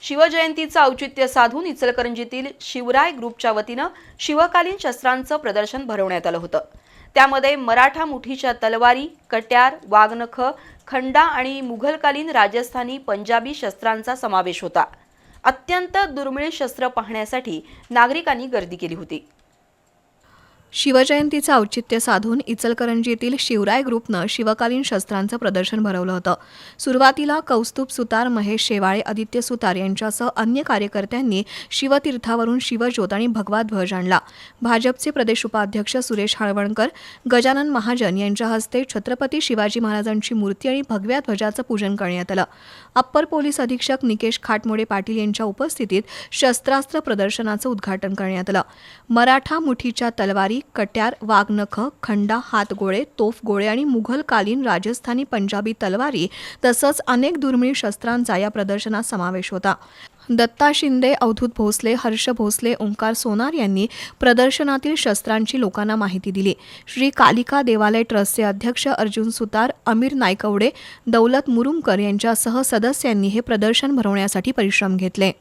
शिवजयंतीचं औचित्य साधून इचलकरंजीतील शिवराय ग्रुपच्या वतीनं शिवकालीन शस्त्रांचं प्रदर्शन भरवण्यात आलं होतं. त्यामध्ये मराठा मुठीच्या तलवारी कट्यार वाघनख खंडा आणि मुघलकालीन राजस्थानी पंजाबी शस्त्रांचा समावेश होता. अत्यंत दुर्मिळ शस्त्र पाहण्यासाठी नागरिकांनी गर्दी केली होती. शिवजयंतीचं औचित्य साधून इचलकरंजीतील शिवराय ग्रुपनं शिवकालीन शस्त्रांचं प्रदर्शन भरवलं होतं. सुरुवातीला कौस्तुभ सुतार महेश शेवाळे आदित्य सुतार यांच्यासह अन्य कार्यकर्त्यांनी शिवतीर्थावरून शिवज्योत आणि भगवा ध्वज आणला. भाजपचे प्रदेश उपाध्यक्ष सुरेश हळवणकर गजानन महाजन यांच्या हस्ते छत्रपती शिवाजी महाराजांची मूर्ती आणि भगव्या ध्वजाचं पूजन करण्यात आलं. अप्पर पोलीस अधीक्षक निकेश खाटमोडे पाटील यांच्या उपस्थितीत शस्त्रास्त्र प्रदर्शनाचं उद्घाटन करण्यात आलं. मराठा मुठीच्या तलवारी कट्यार वाघनख खंडा हातगोळे तोफगोळे आणि मुघलकालीन राजस्थानी पंजाबी तलवारी तसंच अनेक दुर्मिळ शस्त्रांचा या प्रदर्शनात समावेश होता. दत्ता शिंदे अवधूत भोसले हर्ष भोसले ओंकार सोनार यांनी प्रदर्शनातील शस्त्रांची लोकांना माहिती दिली. श्री कालिका देवालय ट्रस्टचे अध्यक्ष अर्जुन सुतार अमीर नायकवडे दौलत मुरुमकर यांच्यासह सदस्यांनी हे प्रदर्शन भरवण्यासाठी परिश्रम घेतले.